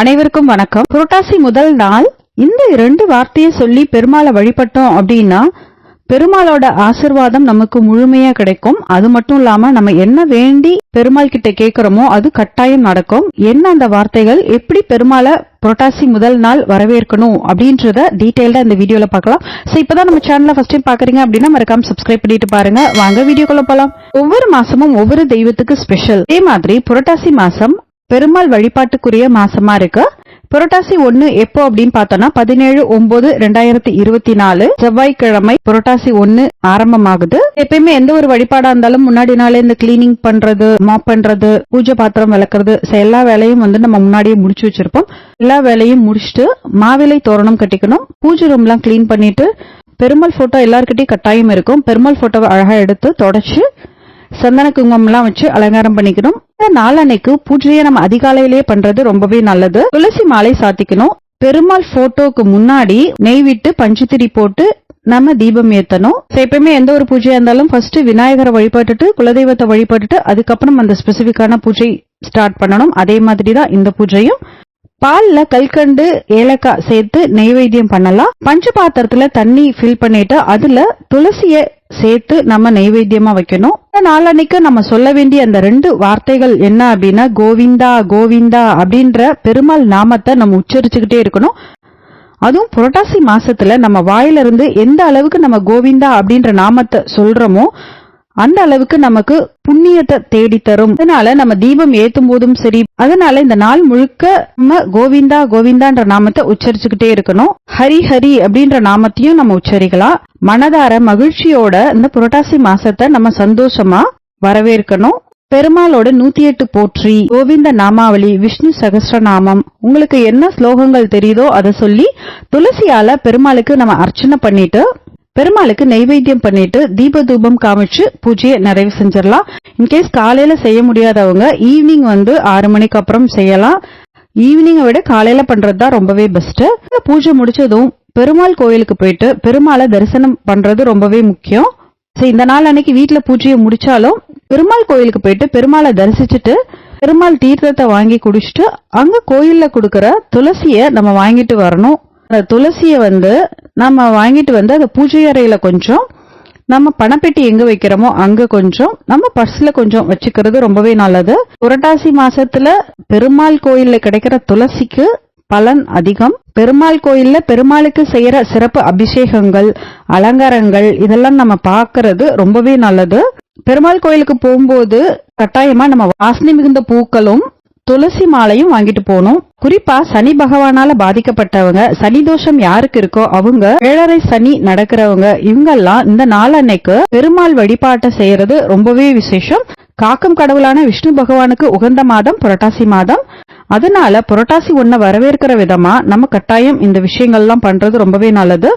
அனைவருக்கும் வணக்கம். புரட்டாசி முதல் நாள் இந்த இரண்டு வார்த்தையை சொல்லி பெருமாளை வழிபட்டோம் அப்படின்னா பெருமாளோட ஆசிர்வாதம் நமக்கு முழுமையா கிடைக்கும். அது மட்டும் இல்லாம நம்ம என்ன வேண்டி பெருமாள் கிட்ட கேக்குறோமோ அது கட்டாயம் நடக்கும். என்ன அந்த வார்த்தைகள்? எப்படி பெருமாளை புரட்டாசி முதல் நாள் வரவேற்கணும் அப்படின்றத டீட்டெயில்டா இந்த வீடியோல பார்க்கலாம். சோ இப்பதான் நம்ம சேனல்ல ஃபர்ஸ்ட் டைம் பாக்குறீங்க அப்படின்னா மறக்காம சப்ஸ்கிரைப் பண்ணிட்டு பாருங்க. வாங்க வீடியோக்குள்ள போலாம். ஒவ்வொரு மாசமும் ஒவ்வொரு தெய்வத்துக்கு ஸ்பெஷல் அதே மாதிரி புரட்டாசி மாசம் பெருமாள் வழிபாட்டுக்குரிய மாசமா இருக்கு. புரட்டாசி ஒன்னு எப்போ அப்படின்னு பார்த்தோம்னா பதினேழு ஒன்பது ரெண்டாயிரத்தி இருபத்தி நாலு. செவ்வாய்க்கிழமை புரட்டாசி ஒன்னு ஆரம்பமாகுது. எப்பயுமே எந்த ஒரு வழிபாடா இருந்தாலும் முன்னாடி நாளே இந்த கிளீனிங் பண்றது மாப் பண்றது பூஜை பாத்திரம் விளக்குறது எல்லா வேலையும் வந்து நம்ம முன்னாடியே முடிச்சு வச்சிருப்போம். எல்லா வேலையும் முடிச்சுட்டு மாவிலை தோரணம் கட்டிக்கணும். பூஜை ரூம் எல்லாம் கிளீன் பண்ணிட்டு பெருமாள் போட்டோ எல்லாருக்கிட்டையும் கட்டாயம் இருக்கும். பெருமாள் போட்டோவை அழகா எடுத்து தொடச்சு சந்தன குங்குமம்லாம் வச்சு அலங்காரம் பண்ணிக்கணும். நாளன்னைக்கு பூஜையை நம்ம அதிகாலையிலேயே பண்றது ரொம்பவே நல்லது. துளசி மாலை சாத்திக்கணும். பெருமாள் போட்டோக்கு முன்னாடி நெய் விட்டு பஞ்சுத்திரி போட்டு நம்ம தீபம் ஏத்தணும். எப்பயுமே எந்த ஒரு பூஜையா இருந்தாலும் ஃபர்ஸ்ட் விநாயகரை வழிபட்டுட்டு குலதெய்வத்தை வழிபட்டுட்டு அதுக்கப்புறம் அந்த ஸ்பெசிபிக்கான பூஜை ஸ்டார்ட் பண்ணணும். அதே மாதிரி தான் இந்த பூஜையும். பால்ல கல்கண்டு ஏலக்காய் சேர்த்து நெய்வேத்தியம் பண்ணலாம். பஞ்ச பாத்திரத்துல தண்ணி ஃபில் பண்ணிட்டு அதுல துளசிய சேர்த்து நம்ம நெய்வேத்தியமா வைக்கணும். நாளன்னைக்கு நம்ம சொல்ல வேண்டிய அந்த ரெண்டு வார்த்தைகள் என்ன அப்படின்னா கோவிந்தா கோவிந்தா அப்படின்ற பெருமாள் நாமத்தை நம்ம உச்சரிச்சுக்கிட்டே இருக்கணும். அதுவும் புரட்டாசி மாசத்துல நம்ம வாயிலிருந்து எந்த அளவுக்கு நம்ம கோவிந்தா அப்படின்ற நாமத்தை சொல்றோமோ அந்த அளவுக்கு நமக்கு புண்ணியத்தை தேடி தரும் அதனால நம்ம தீபம் ஏத்தும் போதும் சரி அதனால இந்த நாள் முழுக்க நம்ம கோவிந்தா கோவிந்தான்ற நாமத்தை உச்சரிச்சுக்கிட்டே இருக்கணும். ஹரி ஹரி அப்படின்ற நாமத்தையும் நம்ம உச்சரிக்கலாம். மனதார மகிழ்ச்சியோட இந்த புரட்டாசி மாசத்தை நம்ம சந்தோஷமா வரவேற்கணும். பெருமாளோட நூத்தி எட்டு போற்றி கோவிந்த நாமாவளி விஷ்ணு சகசிரநாமம். உங்களுக்கு என்ன ஸ்லோகங்கள் தெரியுதோ அதை சொல்லி துளசியால பெருமாளுக்கு நம்ம அர்ச்சனை பண்ணிட்டு பெருமாளுக்கு நெய்வேத்தியம் பண்ணிட்டு தீப தூபம் காமிச்சு பூஜையை நிறைவு செஞ்சிடலாம். இன்கேஸ் காலையில செய்ய முடியாதவங்க ஈவினிங் வந்து ஆறு மணிக்கு அப்புறம் செய்யலாம். ஈவினிங்கை விட காலையில பண்றது தான் ரொம்பவே பெஸ்ட் பூஜை முடிச்சதும் பெருமாள் கோயிலுக்கு போயிட்டு பெருமாளை தரிசனம் பண்றது ரொம்பவே முக்கியம். சரி இந்த நாள் அன்னைக்கு வீட்டுல பூஜையை முடிச்சாலும் பெருமாள் கோயிலுக்கு போயிட்டு பெருமாளை தரிசிச்சுட்டு பெருமாள் தீர்த்தத்தை வாங்கி குடிச்சிட்டு அங்க கோயில்ல கொடுக்கற துளசிய நம்ம வாங்கிட்டு வரணும். அந்த துளசியை வந்து நம்ம வாங்கிட்டு வந்து அந்த பூஜை அறையில கொஞ்சம் நம்ம பணப்பெட்டி எங்க வைக்கிறோமோ அங்க கொஞ்சம் நம்ம பர்ஸ்ல கொஞ்சம் வச்சுக்கிறது ரொம்பவே நல்லது. புரட்டாசி மாசத்துல பெருமாள் கோயில்ல கிடைக்கிற துளசிக்கு பலன் அதிகம். பெருமாள் கோயில்ல பெருமாளுக்கு செய்யற சிறப்பு அபிஷேகங்கள் அலங்காரங்கள் இதெல்லாம் நம்ம பாக்குறது ரொம்பவே நல்லது. பெருமாள் கோயிலுக்கு போகும்போது கட்டாயமா நம்ம வாசனை மிகுந்த பூக்களும் துளசி மாலையும் வாங்கிட்டு போகணும். குறிப்பா சனி பகவானால பாதிக்கப்பட்டவங்க சனி தோஷம் யாருக்கு இருக்கோ அவங்க ஏழரை சனி நடக்கிறவங்க இவங்கெல்லாம் இந்த நாளன்னைக்கு பெருமாள் வழிபாட்டை செய்யறது ரொம்பவே விசேஷம். காக்கும் கடவுளான விஷ்ணு பகவானுக்கு உகந்த மாதம் புரட்டாசி மாதம். அதனால புரட்டாசி ஒன்ன வரவேற்கிற விதமா நம்ம கட்டாயம் இந்த விஷயங்கள்லாம் பண்றது ரொம்பவே நல்லது.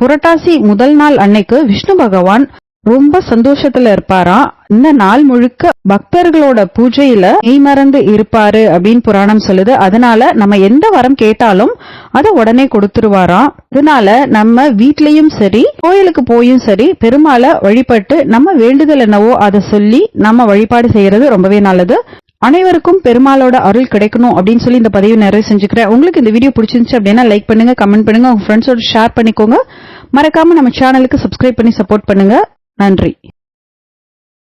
புரட்டாசி முதல் நாள் அன்னைக்கு விஷ்ணு பகவான் ரொம்ப சந்தோஷத்துல இருப்பாரா இந்த நாள் முழுக்க பக்தர்களோட பூஜையில மெய்மறந்து இருப்பாரு அப்படின்னு புராணம் சொல்லுது. அதனால நம்ம எந்த வரம் கேட்டாலும் அதை உடனே கொடுத்துருவாராம். அதனால நம்ம வீட்லயும் சரி கோயிலுக்கு போயும் சரி பெருமாளை வழிபட்டு நம்ம வேண்டுதல் என்னவோ அதை சொல்லி நம்ம வழிபாடு செய்யறது ரொம்பவே நல்லது. அனைவருக்கும் பெருமாளோட அருள் கிடைக்கணும் அப்படின்னு சொல்லி இந்த பதிவு நிறைவு செஞ்சுக்கிறேன். உங்களுக்கு இந்த வீடியோ பிடிச்சிருந்துச்சு அப்படின்னா லைக் பண்ணுங்க கமெண்ட் பண்ணுங்க. உங்க ஃப்ரெண்ட்ஸோட ஷேர் பண்ணிக்கோங்க. மறக்காம நம்ம சேனலுக்கு சப்ஸ்கிரைப் பண்ணி சப்போர்ட் பண்ணுங்க. நன்றி